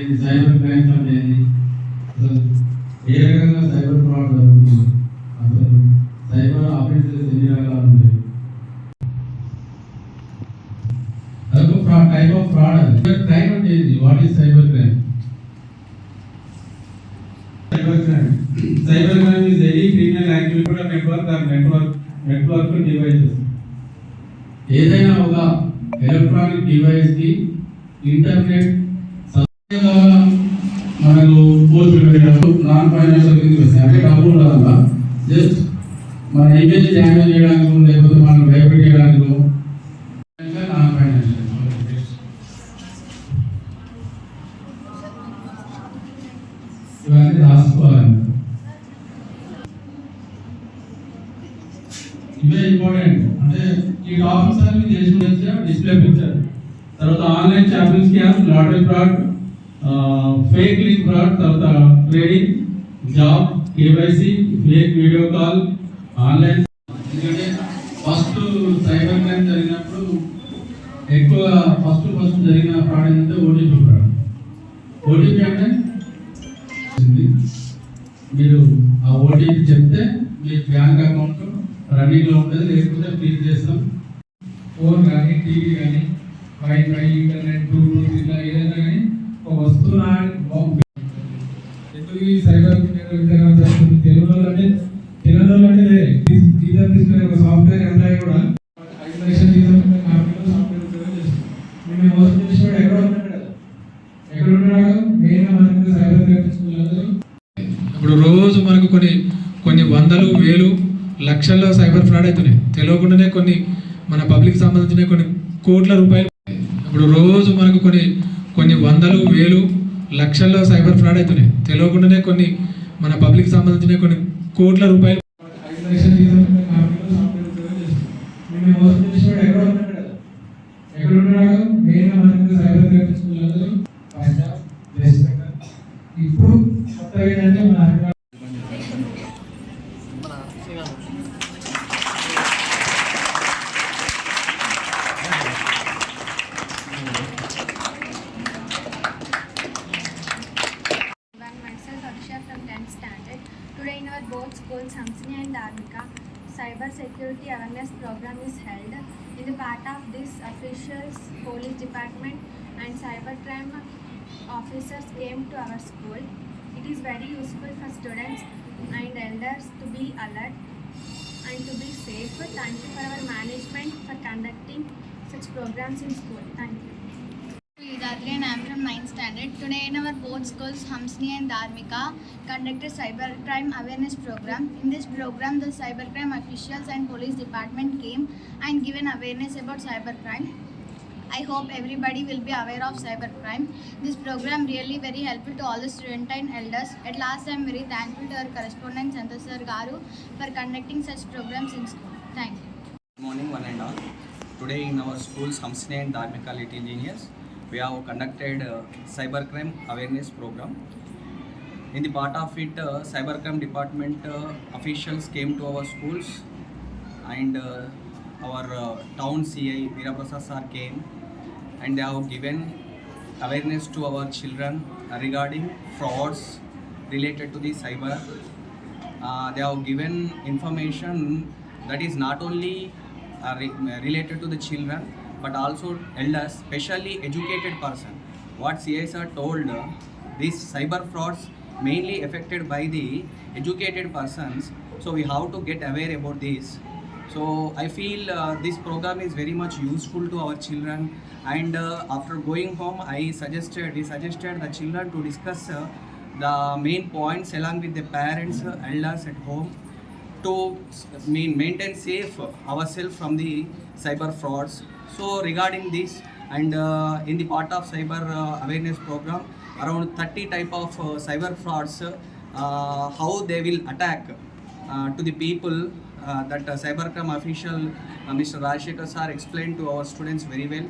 ఇది cyber crimes అనేది అసలు ఏ రకంగా సైబర్ ఫ్రాడ్ జరుగుతుంది అసలు సైబర్ ఆఫెన్సెస్ ఎన్ని రకాలు ఉంటాయి అదొక ఫ్రాడ్ టైప్ ఆఫ్ ఫ్రాడ్ అది క్రైమ్ అంటే ఏంటి what is cyber crime cyber crime cyber crime is any criminal activity కూడా network or network network devices ఏదైనా ఒక ఎలక్ట్రానిక్ డివైస్ కి ఇంటర్నెట్ సహాయం ద్వారా మనకు పోస్టులు పెట్టడం నాన్ ఫైనాన్షియల్ కింద వస్తాయి అంటే డబ్బులు ఉండదల్లా జస్ట్ మన ఇమేజ్ డ్యామేజ్ చేయడానికి లేకపోతే మనం భయపెట్టేయడానికి నాన్ ఫైనాన్షియల్ ఇవన్నీ రాసుకోవాలండి ఇవే ఇంపార్టెంట్ అంటే ఈ టాపిక్స్ అన్ని తెలిసి డిస్ప్లే పిక్చర్ తర్వాత online shopping scam lottery fraud fake link fraud తర్వాత trading job KYC fake video call online ఎందుకంటే ఫస్ట్ సైబర్ క్రైమ్ జరిగినప్పుడు ఎక్కువ ఫస్ట్ ఫస్ట్ జరిగిన ఫ్రాడ్ ఏంటంటే ఓటీపీ ఫ్రాడ్ ఓటీపీ అంటే మీరు ఆ ఓటీపీ చెప్తే మీ బ్యాంక్ అకౌంట్ రన్నింగ్లో ఉంటుంది లేకపోతే ఫ్రీజ్ చేస్తాం. ఫోన్ కానీ టీవీ కానీ వైఫై ఇంటర్నెట్ బ్లూటూత్ ఇలా ఏదైనా కానీ ఒక వస్తువు నా- ఎందుకు ఈ సైబర్ విధానం చేస్తుంది తెలుగులో అంటే తెలుగులో అంటే జీతం తీసుకునే ఒక సాఫ్ట్వేర్ ఎంప్లాయీ కూడా ఐదు లక్షల జీతం కంపెనీలో సాఫ్ట్వేర్ ఉద్యోగం చేస్తుంది మేము మోసం చేసినప్పుడు ఎక్కడ ఉన్నాడు కదా? ఎక్కడ ఉన్నాడు మెయిన్ మనకి సైబర్ క్రైమ్ ఇప్పుడు రోజు మనకు కొన్ని కొన్ని వందలు వేలు లక్షల్లో సైబర్ ఫ్రాడ్ అవుతున్నాయి. తెలియకుండానే కొన్ని మన పబ్లిక్ సంబంధించిన కొన్ని కోట్ల రూపాయలు. ఇప్పుడు రోజు మనకు కొన్ని కొన్ని వందలు వేలు లక్షల్లో సైబర్ ఫ్రాడ్ అవుతున్నాయి. తెలియకుండానే కొన్ని మన పబ్లిక్ సంబంధించిన కొన్ని కోట్ల రూపాయలు. Today in our both schools, Hamsini and Dharmika, cyber security awareness program is held. In the part of this, officials, police department and cybercrime officers came to our school. It is very useful for students and elders to be alert and to be safe. Thank you for our management for conducting such programs in school. Thank you. Vedadri and I am from 9th standard. Today in our both schools, Hamsni and Dharmika conducted cybercrime awareness program. In this program, the cybercrime officials and police department came and given awareness about cybercrime. I hope everybody will be aware of cybercrime. This program really very helpful to all the students and elders. At last, I am very thankful to our correspondent Santa Sir Garu for conducting such programs in school. Thank you. Good morning, one and all. Today in our schools, Hamsne and Dharmika Little Genius, we have conducted uh, cybercrime awareness program. In the part of it, uh, cybercrime department uh, officials came to our schools and our town CI Veeraprasad sir came and they have given awareness to our children regarding frauds related to the cyber uh, they have given information that is not only uh, re- related to the children but also elders, especially educated person. What CSR told, these cyber frauds mainly affected by the educated persons. So we have to get aware about this. So I feel uh, this program is very much useful to our children. And uh, after going home, I suggested we suggested the children to discuss uh, the main points along with the parents, uh, elders at home to mean maintain safe ourselves from the cyber frauds. So regarding this and uh, in the part of cyber uh, awareness program, around 30 type of uh, cyber frauds, uh, how they will attack uh, to the people uh, that uh, cybercrime official uh, Mr. Rajshekar sir explained to our students very well.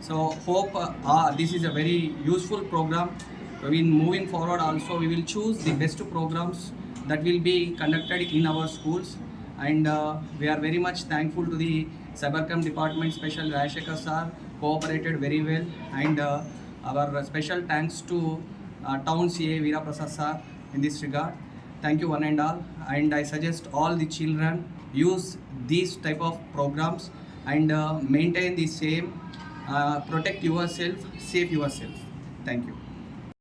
So hope uh, uh, this is a very useful program. Will moving forward also we will choose the best programs that will be conducted in our schools and uh, we are very much thankful to the cybercrime department special Rajshekar sir cooperated very well and uh, Our special thanks to uh, Town CA Veera Prasad sir in this regard. Thank you one and all. And I suggest all the children use these type of programs and uh, maintain the same. Uh, protect yourself, save yourself. Thank you.